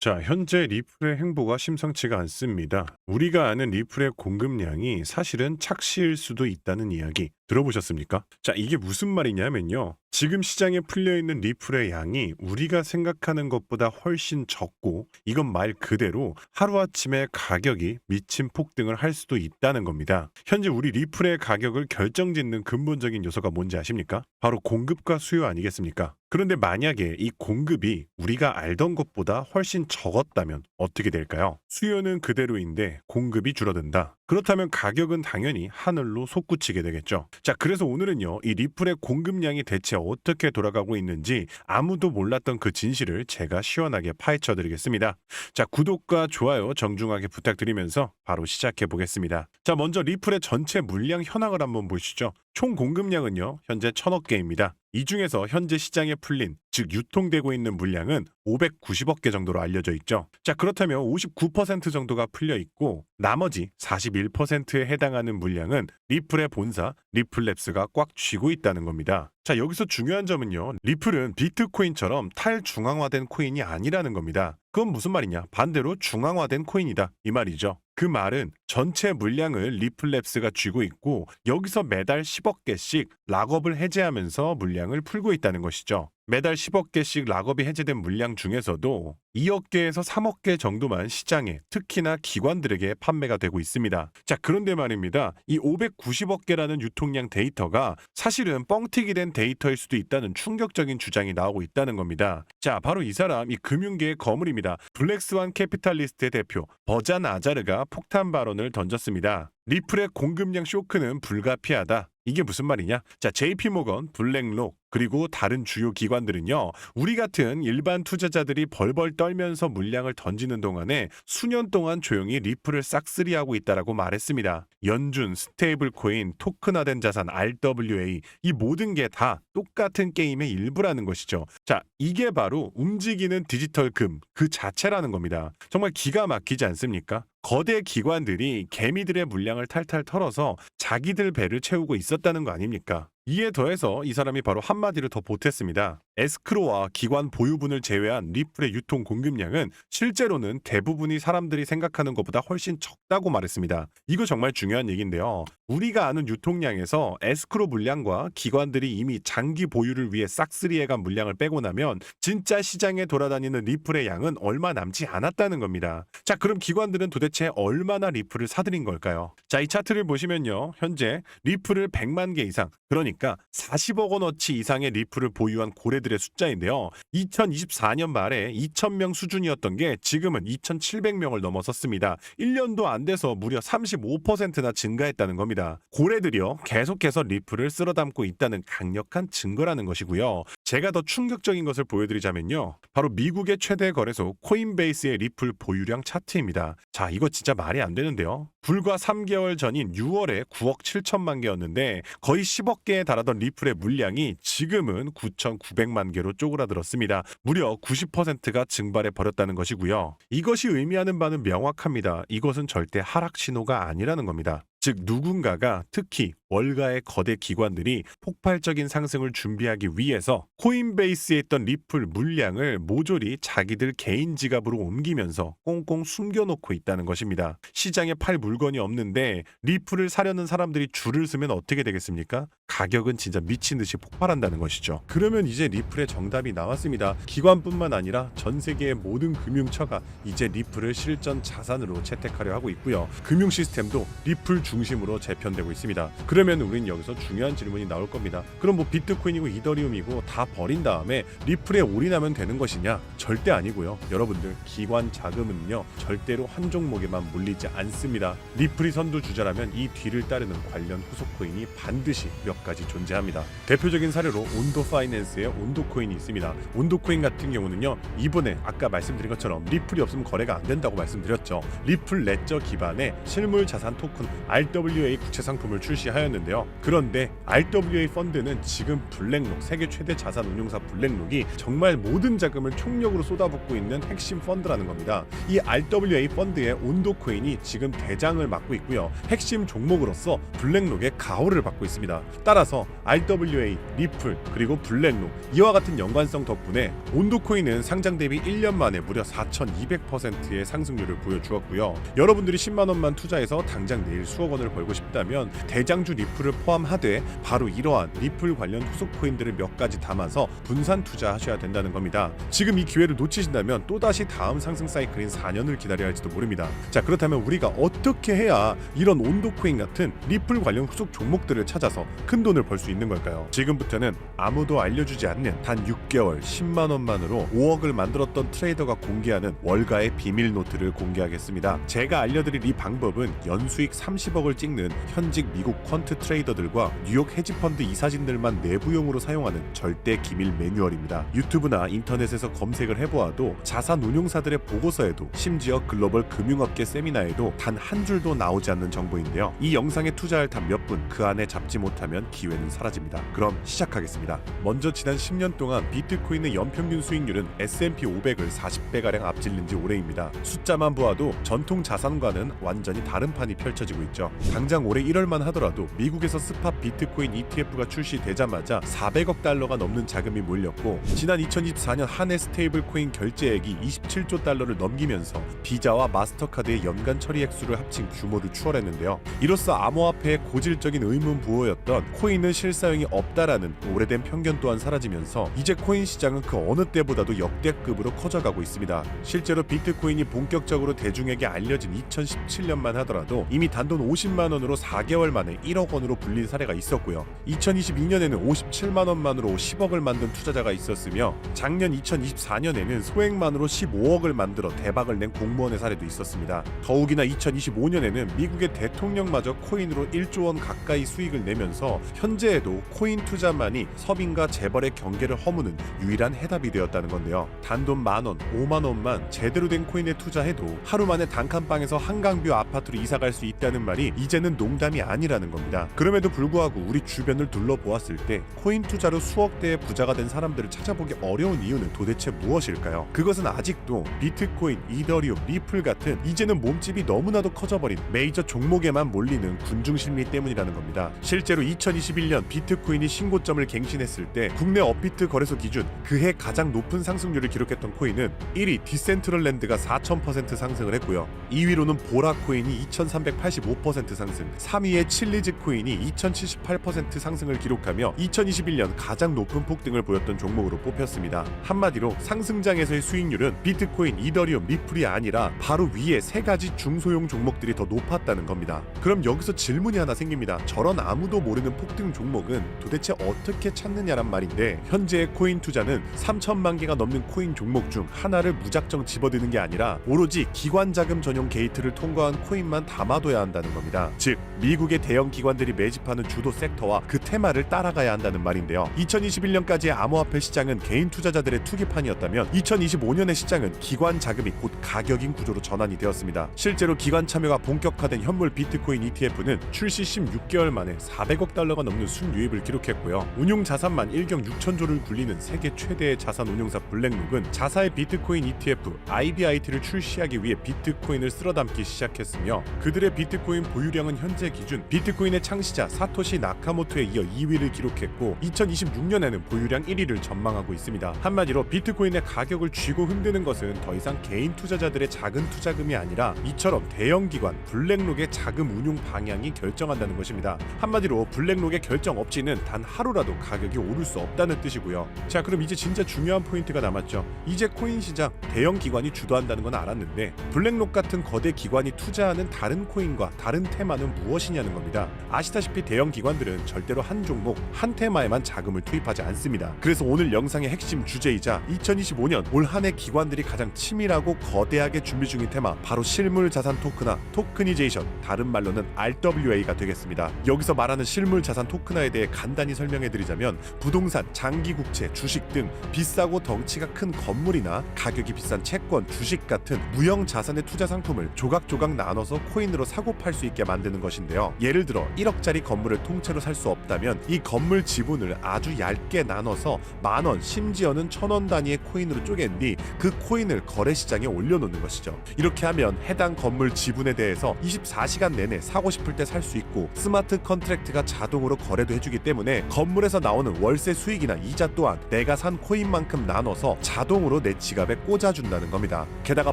자, 현재 리플의 행보가 심상치가 않습니다. 우리가 아는 리플의 공급량이 사실은 착시일 수도 있다는 이야기 들어보셨습니까? 자, 이게 무슨 말이냐면요. 지금 시장에 풀려 있는 리플의 양이 우리가 생각하는 것보다 훨씬 적고 이건 말 그대로 하루아침에 가격이 미친 폭등을 할 수도 있다는 겁니다. 현재 우리 리플의 가격을 결정짓는 근본적인 요소가 뭔지 아십니까? 바로 공급과 수요 아니겠습니까? 그런데 만약에 이 공급이 우리가 알던 것보다 훨씬 적었다면 어떻게 될까요? 수요는 그대로인데 공급이 줄어든다. 그렇다면 가격은 당연히 하늘로 솟구치게 되겠죠. 자, 그래서 오늘은요, 이 리플의 공급량이 대체 어떻게 돌아가고 있는지 아무도 몰랐던 그 진실을 제가 시원하게 파헤쳐 드리겠습니다. 자, 구독과 좋아요 정중하게 부탁드리면서 바로 시작해 보겠습니다. 자, 먼저 리플의 전체 물량 현황을 한번 보시죠. 총 공급량은요, 현재 천억 개입니다. 이 중에서 현재 시장에 풀린, 즉 유통되고 있는 물량은 590억 개 정도로 알려져 있죠. 자, 그렇다면 59% 정도가 풀려 있고 나머지 41%에 해당하는 물량은 리플의 본사 리플랩스가 꽉 쥐고 있다는 겁니다. 자, 여기서 중요한 점은요. 리플은 비트코인처럼 탈중앙화된 코인이 아니라는 겁니다. 그건 무슨 말이냐? 반대로 중앙화된 코인이다. 이 말이죠. 그 말은 전체 물량을 리플랩스가 쥐고 있고 여기서 매달 10억 개씩 락업을 해제하면서 물량을 풀고 있다는 것이죠. 매달 10억 개씩 락업이 해제된 물량 중에서도 2억 개에서 3억 개 정도만 시장에 특히나 기관들에게 판매가 되고 있습니다. 자, 그런데 말입니다. 이 590억 개라는 유통량 데이터가 사실은 뻥튀기 된 데이터일 수도 있다는 충격적인 주장이 나오고 있다는 겁니다. 자, 바로 이 사람 이 금융계의 거물입니다. 블랙스완 캐피탈리스트의 대표 버잔 아자르가 폭탄 발언을 던졌습니다. 리플의 공급량 쇼크는 불가피하다. 이게 무슨 말이냐? 자, JP 모건, 블랙록, 그리고 다른 주요 기관들은요, 우리 같은 일반 투자자들이 벌벌 떨면서 물량을 던지는 동안에 수년 동안 조용히 리플을 싹쓸이하고 있다라고 말했습니다. 연준, 스테이블 코인, 토큰화된 자산, RWA, 이 모든 게 다 똑같은 게임의 일부라는 것이죠. 자, 이게 바로 움직이는 디지털 금, 그 자체라는 겁니다. 정말 기가 막히지 않습니까? 거대 기관들이 개미들의 물량을 탈탈 털어서 자기들 배를 채우고 있었다는 거 아닙니까? 이에 더해서 이 사람이 바로 한마디를 더 보탰습니다. 에스크로와 기관 보유분을 제외한 리플의 유통 공급량은 실제로는 대부분이 사람들이 생각하는 것보다 훨씬 적다고 말했습니다. 이거 정말 중요한 얘기인데요. 우리가 아는 유통량에서 에스크로 물량과 기관들이 이미 장기 보유를 위해 싹쓸이해간 물량을 빼고 나면 진짜 시장에 돌아다니는 리플의 양은 얼마 남지 않았다는 겁니다. 자, 그럼 기관들은 도대체 얼마나 리플을 사들인 걸까요? 자, 이 차트를 보시면요. 현재 리플을 100만 개 이상, 그러니까 40억 원어치 이상의 리플을 보유한 고래들의 숫자인데요. 2024년 말에 2,000명 수준이었던 게 지금은 2,700명을 넘어섰습니다. 1년도 안 돼서 무려 35%나 증가했다는 겁니다. 고래들이요. 계속해서 리플을 쓸어 담고 있다는 강력한 증거라는 것이고요. 제가 더 충격적인 것을 보여드리자면요. 바로 미국의 최대 거래소 코인베이스의 리플 보유량 차트입니다. 자, 이거 진짜 말이 안 되는데요. 불과 3개월 전인 6월에 9억 7천만 개였는데 거의 10억 개에 달하던 리플의 물량이 지금은 9,900만 개로 쪼그라들었습니다. 무려 90%가 증발해 버렸다는 것이고요. 이것이 의미하는 바는 명확합니다. 이것은 절대 하락 신호가 아니라는 겁니다. 즉 누군가가 특히 월가의 거대 기관들이 폭발적인 상승을 준비하기 위해서 코인베이스에 있던 리플 물량을 모조리 자기들 개인 지갑으로 옮기면서 꽁꽁 숨겨놓고 있다는 것입니다. 시장에 팔 물건이 없는데 리플을 사려는 사람들이 줄을 서면 어떻게 되겠습니까? 가격은 진짜 미친 듯이 폭발한다는 것이죠. 그러면 이제 리플의 정답이 나왔습니다. 기관뿐만 아니라 전 세계의 모든 금융처가 이제 리플을 실전 자산으로 채택하려 하고 있고요. 금융 시스템도 리플 중심으로 재편되고 있습니다. 그러면 우린 여기서 중요한 질문이 나올 겁니다. 그럼 뭐 비트코인이고 이더리움이고 다 버린 다음에 리플에 올인하면 되는 것이냐? 절대 아니고요. 여러분들 기관 자금은요 절대로 한 종목에만 몰리지 않습니다. 리플이 선두 주자라면 이 뒤를 따르는 관련 후속 코인이 반드시 몇 가지 존재합니다. 대표적인 사례로 온도 파이낸스의 온도 코인이 있습니다. 온도 코인 같은 경우는요 이번에 아까 말씀드린 것처럼 리플이 없으면 거래가 안 된다고 말씀드렸죠. 리플 레저 기반의 실물 자산 토큰 RWA 국채 상품을 출시하 였는데요. 그런데 RWA 펀드는 지금 블랙록 세계 최대 자산 운용사 블랙록이 정말 모든 자금을 총력으로 쏟아붓고 있는 핵심 펀드라는 겁니다. 이 RWA 펀드의 온도 코인이 지금 대장을 맡고 있고요. 핵심 종목으로서 블랙록의 가호를 받고 있습니다. 따라서 RWA, 리플, 그리고 블랙록 이와 같은 연관성 덕분에 온도코인은 상장 대비 1년 만에 무려 4,200%의 상승률을 보여주었고요. 여러분들이 10만 원만 투자해서 당장 내일 수억 원을 벌고 싶다면 대장주 리플을 포함하되 바로 이러한 리플 관련 후속 코인들을 몇 가지 담아서 분산 투자하셔야 된다는 겁니다. 지금 이 기회를 놓치신다면 또다시 다음 상승 사이클인 4년을 기다려야 할지도 모릅니다. 자 그렇다면 우리가 어떻게 해야 이런 온도 코인 같은 리플 관련 후속 종목들을 찾아서 큰 돈을 벌 수 있는 걸까요? 지금부터는 아무도 알려주지 않는 단 6개월 10만 원만으로 5억을 만들었던 트레이더가 공개하는 월가의 비밀 노트를 공개하겠습니다. 제가 알려드릴 이 방법은 연수익 30억을 찍는 현직 미국 퀀트 트레이더들과 뉴욕 헤지펀드 이사진들만 내부용으로 사용하는 절대 기밀 매뉴얼입니다. 유튜브나 인터넷에서 검색을 해보아도 자산 운용사들의 보고서에도 심지어 글로벌 금융업계 세미나에도 단 한 줄도 나오지 않는 정보인데요. 이 영상에 투자할 단 몇 분 그 안에 잡지 못하면 기회는 사라집니다. 그럼 시작하겠습니다. 먼저 지난 10년 동안 비트코인의 연평균 수익률은 S&P 500을 40배가량 앞질른 지 오래입니다. 숫자만 보아도 전통 자산과는 완전히 다른 판이 펼쳐지고 있죠. 당장 올해 1월만 하더라도 미국에서 스팟 비트코인 ETF가 출시되자마자 400억 달러가 넘는 자금이 몰렸고 지난 2024년 한 해 스테이블 코인 결제액이 27조 달러를 넘기면서 비자와 마스터카드의 연간 처리 액수를 합친 규모를 추월했는데요. 이로써 암호화폐의 고질적인 의문 부호였던 코인은 실사용이 없다라는 오래된 편견 또한 사라지면서 이제 코인 시장은 그 어느 때보다도 역대급으로 커져가고 있습니다. 실제로 비트코인이 본격적으로 대중에게 알려진 2017년만 하더라도 이미 단돈 50만 원으로 4개월 만에 1억 원으로 불린 사례가 있었고요. 2022년에는 57만 원만으로 10억을 만든 투자자가 있었으며 작년 2024년에는 소액만으로 15억을 만들어 대박을 낸 공무원의 사례도 있었습니다. 더욱이나 2025년에는 미국의 대통령마저 코인으로 1조 원 가까이 수익을 내면서 현재에도 코인 투자만이 서민과 재벌의 경계를 허무는 유일한 해답이 되었다는 건데요. 단돈 만 원, 5만 원만 제대로 된 코인에 투자해도 하루 만에 단칸방에서 한강뷰 아파트로 이사 갈 수 있다는 말이 이제는 농담이 아니라는 겁니다. 그럼에도 불구하고 우리 주변을 둘러보았을 때 코인 투자로 수억 대의 부자가 된 사람들을 찾아보기 어려운 이유는 도대체 무엇일까요? 그것은 아직도 비트코인, 이더리움, 리플 같은 이제는 몸집이 너무나도 커져버린 메이저 종목에만 몰리는 군중 심리 때문이라는 겁니다. 실제로 2021년 비트코인이 신고점을 갱신했을 때 국내 업비트 거래소 기준 그해 가장 높은 상승률을 기록했던 코인은 1위 디센트럴랜드가 4,000% 상승을 했고요. 2위로는 보라 코인이 2,385% 상승, 3위의 칠리즈 코인이 2,078% 상승을 기록하며 2021년 가장 높은 폭등을 보였던 종목으로 뽑혔습니다. 한마디로 상승장에서의 수익률은 비트코인, 이더리움, 리플이 아니라 바로 위에 세 가지 중소형 종목들이 더 높았다는 겁니다. 그럼 여기서 질문이 하나 생깁니다. 저런 아무도 모르는 폭등 종목은 도대체 어떻게 찾느냐란 말인데 현재의 코인 투자는 3천만 개가 넘는 코인 종목 중 하나를 무작정 집어드는 게 아니라 오로지 기관 자금 전용 게이트를 통과한 코인만 담아둬야 한다는 겁니다. 즉 미국의 대형 기관 들이 매집하는 주도 섹터와 그 테마를 따라가야 한다는 말인데요. 2021년까지의 암호화폐 시장은 개인 투자자들의 투기판이었다면 2025년의 시장은 기관 자금이 곧 가격인 구조로 전환이 되었습니다. 실제로 기관 참여가 본격화된 현물 비트코인 ETF는 출시 16개월 만에 400억 달러가 넘는 순유입을 기록했고요. 운용 자산만 1경 6천조를 굴리는 세계 최대의 자산 운용사 블랙록은 자사의 비트코인 ETF IBIT를 출시하기 위해 비트코인을 쓸어담기 시작했으며 그들의 비트코인 보유량은 현재 기준 비트코인 의 창시자 사토시 나카모토에 이어 2위를 기록했고 2026년에는 보유량 1위를 전망하고 있습니다. 한마디로 비트코인의 가격을 쥐고 흔드는 것은 더 이상 개인 투자자들의 작은 투자금이 아니라 이처럼 대형 기관 블랙록의 자금 운용 방향이 결정한다는 것입니다. 한마디로 블랙록의 결정 없이는 단 하루라도 가격이 오를 수 없다는 뜻이고요. 자, 그럼 이제 진짜 중요한 포인트가 남았죠. 이제 코인 시장 대형 기관이 주도한다는 건 알았는데 블랙록 같은 거대 기관이 투자하는 다른 코인과 다른 테마는 무엇이냐는 겁니다. 아시다시피 대형 기관들은 절대로 한 종목, 한 테마에만 자금을 투입하지 않습니다. 그래서 오늘 영상의 핵심 주제이자 2025년 올 한 해 기관들이 가장 치밀하고 거대하게 준비 중인 테마 바로 실물 자산 토크나 토크니제이션 다른 말로는 RWA가 되겠습니다. 여기서 말하는 실물 자산 토크나에 대해 간단히 설명해 드리자면 부동산, 장기 국채, 주식 등 비싸고 덩치가 큰 건물이나 가격이 비싼 채권, 주식 같은 무형 자산의 투자 상품을 조각조각 나눠서 코인으로 사고 팔 수 있게 만드는 것인데요. 예를 들어 1억짜리 건물을 통째로 살 수 없다면 이 건물 지분을 아주 얇게 나눠서 만 원, 심지어는 천 원 단위의 코인으로 쪼갠 뒤 그 코인을 거래 시장에 올려놓는 것이죠. 이렇게 하면 해당 건물 지분에 대해서 24시간 내내 사고 싶을 때 살 수 있고 스마트 컨트랙트가 자동 자동으로 거래도 해주기 때문에 건물에서 나오는 월세 수익이나 이자 또한 내가 산 코인만큼 나눠서 자동으로 내 지갑에 꽂아준다는 겁니다. 게다가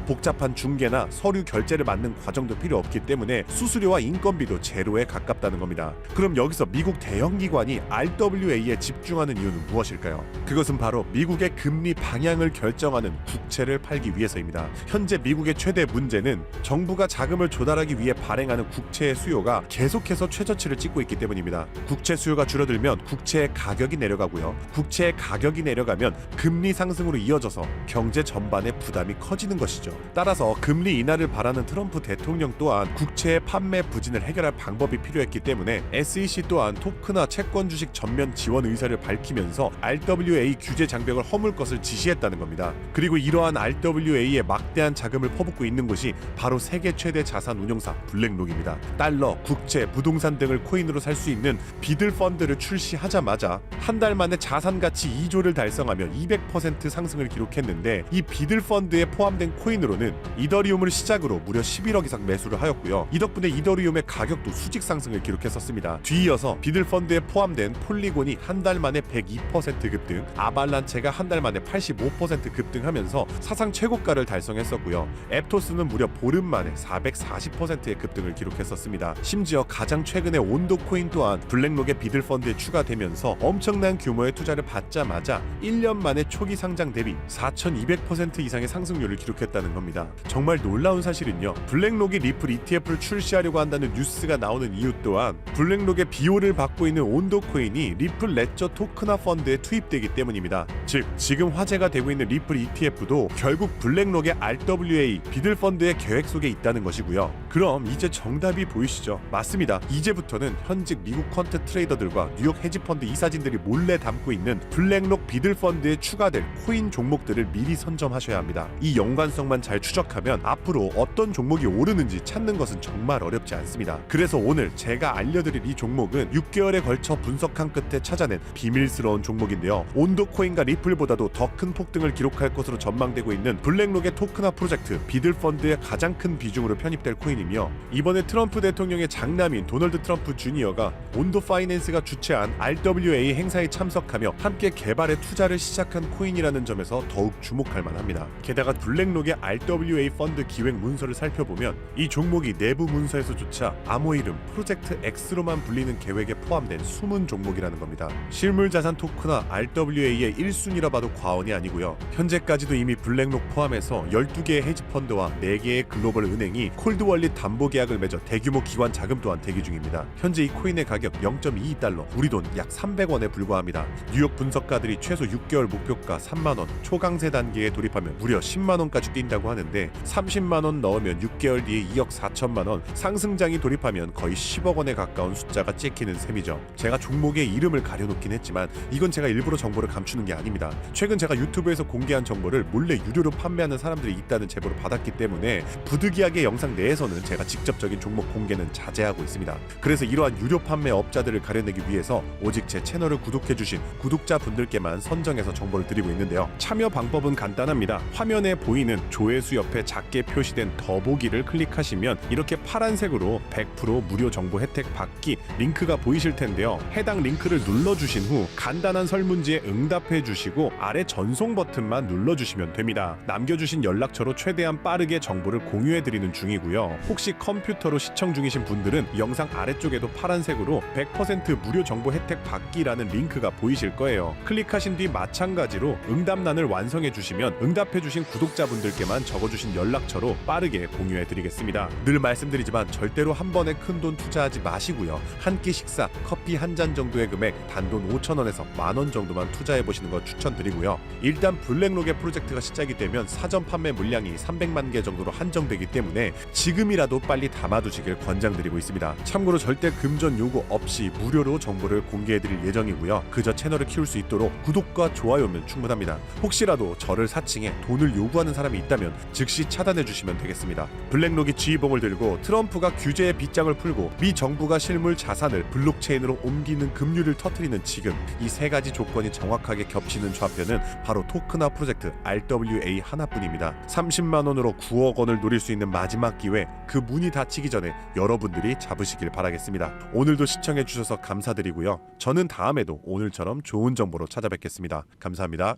복잡한 중개나 서류 결제를 맞는 과정도 필요 없기 때문에 수수료와 인건비도 제로에 가깝다는 겁니다. 그럼 여기서 미국 대형 기관이 RWA에 집중하는 이유는 무엇일까요? 그것은 바로 미국의 금리 방향을 결정하는 국채를 팔기 위해서입니다. 현재 미국의 최대 문제는 정부가 자금을 조달하기 위해 발행하는 국채의 수요가 계속해서 최저치를 찍고 있기 때문입니다. 국채 수요가 줄어들면 국채의 가격이 내려가고요. 국채의 가격이 내려가면 금리 상승으로 이어져서 경제 전반의 부담이 커지는 것이죠. 따라서 금리 인하를 바라는 트럼프 대통령 또한 국채의 판매 부진을 해결할 방법이 필요했기 때문에 SEC 또한 토크나 채권 주식 전면 지원 의사를 밝히면서 RWA 규제 장벽을 허물 것을 지시했다는 겁니다. 그리고 이러한 RWA에 막대한 자금을 퍼붓고 있는 곳이 바로 세계 최대 자산 운용사 블랙록입니다. 달러, 국채, 부동산 등을 코인으로 살 수 있는 비들 펀드를 출시하자마자 한 달 만에 자산 가치 2조를 달성하며 200% 상승을 기록했는데 이 비들 펀드에 포함된 코인으로는 이더리움을 시작으로 무려 11억 이상 매수를 하였고요. 이 덕분에 이더리움의 가격도 수직 상승을 기록 했었습니다. 뒤이어서 비들 펀드에 포함된 폴리곤이 한 달 만에 102% 급등, 아발란체가 한 달 만에 85% 급등하면서 사상 최고가를 달성했었고요. 앱토스는 무려 보름 만에 440%의 급등을 기록했었습니다. 심지어 가장 최근에 온도 코인 또한 블랙록의 비들 펀드에 추가되면서 엄청난 규모의 투자를 받자마자 1년 만에 초기 상장 대비 4,200% 이상의 상승률을 기록했다는 겁니다. 정말 놀라운 사실은요. 블랙록이 리플 ETF를 출시하려고 한다는 뉴스가 나오는 이유 또한 블랙록의 비호를 받고 있는 온도 코인이 리플 레저 토크나 펀드에 투입되기 때문입니다. 즉 지금 화제가 되고 있는 리플 ETF도 결국 블랙록의 RWA 비들 펀드의 계획 속에 있다는 것이고요. 그럼 이제 정답이 보이시죠? 맞습니다. 이제부터는 현직 미국 퀀트 트레이더들과 뉴욕 헤지펀드 이사진들이 몰래 담고 있는 블랙록 비들 펀드에 추가될 코인 종목들을 미리 선점하셔야 합니다. 이 연관성만 잘 추적하면 앞으로 어떤 종목이 오르는지 찾는 것은 정말 어렵지 않습니다. 그래서 오늘 제가 알려드릴 이 종목은 6개월에 걸쳐 분석한 끝에 찾아낸 비밀스러운 종목인데요. 온도 코인과 리플보다도 더 큰 폭등을 기록할 것으로 전망되고 있는 블랙록의 토크나 프로젝트 비들 펀드의 가장 큰 비중으로 편입될 코인이며 이번에 트럼프 대통령의 장남인 도널드 트럼프 주니어가 온도 파이낸스가 주최한 RWA 행사에 참석하며 함께 개발에 투자를 시작한 코인이라는 점에서 더욱 주목할 만합니다. 게다가 블랙록의 RWA 펀드 기획 문서를 살펴보면 이 종목이 내부 문서에서조차 암호 이름 프로젝트 X로만 불리는 계획에 포함된 숨은 종목이라는 겁니다. 실물 자산 토크나 RWA의 1순위라 봐도 과언이 아니고요. 현재까지도 이미 블랙록 포함해서 12개의 헤지 펀드와 4개의 글로벌 은행이 콜드월릿 담보 계약을 맺어 대규모 기관 자금 또한 대기 중입니다. 현재 이 코인의 가격 0.22달러, 우리 돈 약 300원에 불과합니다. 뉴욕 분석가들이 최소 6개월 목표가 3만 원, 초강세 단계에 돌입하면 무려 10만 원까지 뛴다고 하는데 30만 원 넣으면 6개월 뒤에 2억 4천만 원, 상승장이 돌입하면 거의 10억 원에 가까운 숫자가 찍히는 셈이죠. 제가 종목의 이름을 가려놓긴 했지만 이건 제가 일부러 정보를 감추는 게 아닙니다. 최근 제가 유튜브에서 공개한 정보를 몰래 유료로 판매하는 사람들이 있다는 제보를 받았기 때문에 부득이하게 영상 내에서는 제가 직접적인 종목 공개는 자제하고 있습니다. 그래서 이러한 유료 판매 업자들을 가려내기 위해서 오직 제 채널을 구독해주신 구독자분들께만 선정해서 정보를 드리고 있는데요. 참여 방법은 간단합니다. 화면에 보이는 조회수 옆에 작게 표시된 더보기를 클릭하시면 이렇게 파란색으로 100% 무료 정보 혜택 받기 링크가 보이실 텐데요. 해당 링크를 눌러주신 후 간단한 설문지에 응답해 주시고 아래 전송 버튼만 눌러주시면 됩니다. 남겨주신 연락처로 최대한 빠르게 정보를 공유해 드리는 중이고요. 혹시 컴퓨터로 시청 중이신 분들은 영상 아래쪽에도 파란색으로 100% 무료 정보 혜택 받기라는 링크가 보이실 거예요. 클릭하신 뒤 마찬가지로 응답란을 완성해 주시면 응답해 주신 구독자분들께만 적어주신 연락처로 빠르게 공유해 드리겠습니다. 늘 말씀드리지만 절대로 한 번에 큰 돈 투자하지 마시고요. 한 끼 식사, 커피 한 잔 정도의 금액 단돈 5천 원에서 만 원 정도만 투자해 보시는 거 추천드리고요. 일단 블랙록의 프로젝트가 시작이 되면 사전 판매 물량이 300만 개 정도로 한정되기 때문에 지금이라도 빨리 담아두시길 권장드리고 있습니다. 참고로 절대 금전 요구 없이 무료로 정보를 공개해드릴 예정이고요. 그저 채널을 키울 수 있도록 구독과 좋아요면 충분합니다. 혹시라도 저를 사칭해 돈을 요구하는 사람이 있다면 즉시 차단해 주시면 되겠습니다. 블랙록이 지휘봉을 들고 트럼프가 규제의 빗장을 풀고 미 정부 가 실물 자산을 블록체인으로 옮기는 급류를 터트리는 지금 이 세 가지 조건이 정확하게 겹치는 좌표는 바로 토크나 프로젝트 RWA 하나뿐입니다. 30만 원으로 9억 원을 노릴 수 있는 마지막 기회 그 문이 닫히기 전에 여러분들이 잡으시길 바라겠습니다. 오늘도 시청해 시청해주셔서 감사드리고요. 저는 다음에도 오늘처럼 좋은 정보로 찾아뵙겠습니다. 감사합니다.